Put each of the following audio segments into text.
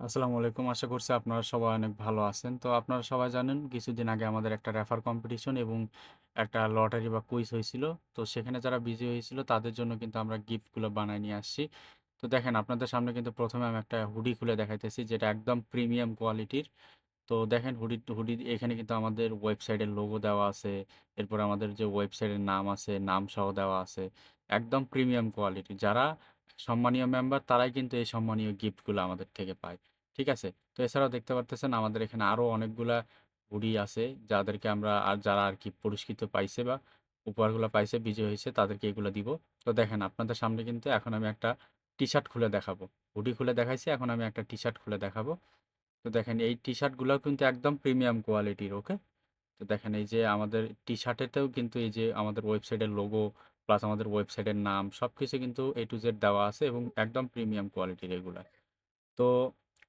আসসালামু আলাইকুম। আশা করছি আপনারা সবাই অনেক ভালো আছেন। তো আপনারা সবাই জানেন কিছুদিন আগে আমাদের একটা রেফার কম্পিটিশন এবং একটা লটারি বা কুইজ হয়েছিল। তো সেখানে যারা বিজি হয়েছিল তাদের জন্য কিন্তু আমরা গিফটগুলো বানায় নিয়ে আসছি। তো দেখেন আপনাদের সামনে কিন্তু প্রথমে আমি একটা হুডি খুলে দেখাইতেছি যেটা একদম প্রিমিয়াম কোয়ালিটির। তো দেখেন হুডি হুডি এখানে কিন্তু আমাদের ওয়েবসাইটের লোগো দেওয়া আছে। এরপর আমাদের যে ওয়েবসাইটের নাম আছে, নাম সহ দেওয়া আছে। একদম প্রিমিয়াম কোয়ালিটি। যারা সম্মানীয় মেম্বার তারাই কিন্তু এই সম্মানীয় গিফটগুলো আমাদের থেকে পায়। ঠিক আছে? তো এছাড়াও দেখতে পারতেছেন আমাদের এখানে আরও অনেকগুলা হুডি আছে যাদেরকে আমরা আর যারা আর কি পুরস্কৃত পাইছে বা উপহারগুলা পাইছে, বিজয়ী হয়েছে তাদেরকে এগুলো দিব। তো দেখেন আপনাদের সামনে কিন্তু এখন আমি একটা টি-শার্ট খুলে দেখাবো। হুডি খুলে দেখাইছি, এখন আমি একটা টি-শার্ট খুলে দেখাবো। তো দেখেন এই টি-শার্ট গুলাও কিন্তু একদম প্রিমিয়াম কোয়ালিটির, ওকে? তো দেখেন এই যে আমাদের টি-শার্টেতেও কিন্তু এই যে আমাদের ওয়েবসাইটের লোগো প্লাস আমাদের ওয়েবসাইটের নাম সবকিছু কিন্তু এ টু জেড দেওয়া আছে এবং একদম প্রিমিয়াম কোয়ালিটির এগুলা। তো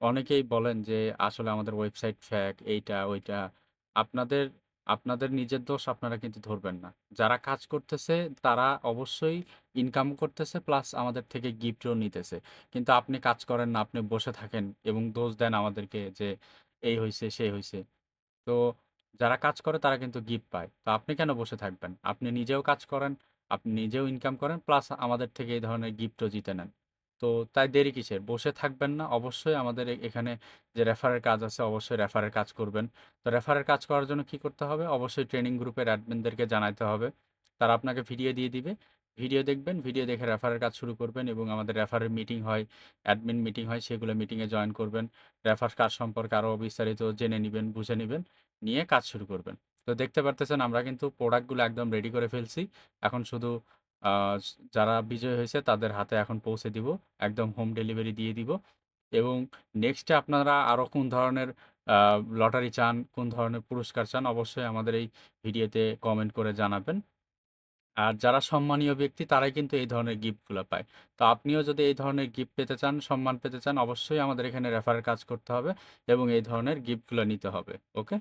অনেকেই বলেন যে আসলে আমাদের ওয়েবসাইট ফ্যাক এইটা ওইটা। আপনাদের আপনাদের নিজের দোষ আপনারা কিন্তু ধরবেন না। যারা কাজ করতেছে তারা অবশ্যই ইনকাম করতেছে প্লাস আমাদের থেকে গিফটও নিতেছে। কিন্তু আপনি কাজ করেন না, আপনি বসে থাকেন এবং দোষ দেন আমাদেরকে যে এই হয়েছে সেই হয়েছে তো যারা কাজ করে তারা কিন্তু গিফট পায়। তো আপনি কেন বসে থাকবেন? আপনি নিজেও কাজ করেন, আপনি নিজেও ইনকাম করেন প্লাস আমাদের থেকে এই ধরনের গিফটও জিতে নেন। তো তাই দেরি কিসের? বসে থাকবেন না। অবশ্যই আমাদের এখানে যে রেফারের কাজ আছে অবশ্যই রেফারের কাজ করবেন। তো রেফারের কাজ করার জন্য কি করতে হবে? অবশ্যই ট্রেনিং গ্রুপের অ্যাডমিনদেরকে জানাইতে হবে। তারা আপনাকে ভিডিও দিয়ে দিবে। ভিডিও দেখবেন, ভিডিও দেখে রেফারের কাজ শুরু করবেন এবং আমাদের রেফারের মিটিং হয়, অ্যাডমিন মিটিং হয় সেগুলো মিটিংয়ে জয়েন করবেন। রেফার কাজ সম্পর্কে আরও বিস্তারিত জেনে নিবেন, বুঝে নিবেন, নিয়ে কাজ শুরু করবেন। তো দেখতে পারতেছেন আমরা কিন্তু প্রোডাক্টগুলো একদম রেডি করে ফেলছি। এখন শুধু যারা বিজয় হয়েছে তাদের হাতে এখন পৌঁছে দিব। একদম হোম ডেলিভারি দিয়ে দিব। এবং নেক্সটে আপনারা আরও কোন ধরনের লটারি চান, কোন ধরনের পুরস্কার চান অবশ্যই আমাদের এই ভিডিওতে কমেন্ট করে জানাবেন। আর যারা সম্মানীয় ব্যক্তি তারাই কিন্তু এই ধরনের গিফটগুলো পায়। তো আপনিও যদি এই ধরনের গিফট পেতে চান, সম্মান পেতে চান অবশ্যই আমাদের এখানে রেফারের কাজ করতে হবে এবং এই ধরনের গিফটগুলো নিতে হবে। ওকে?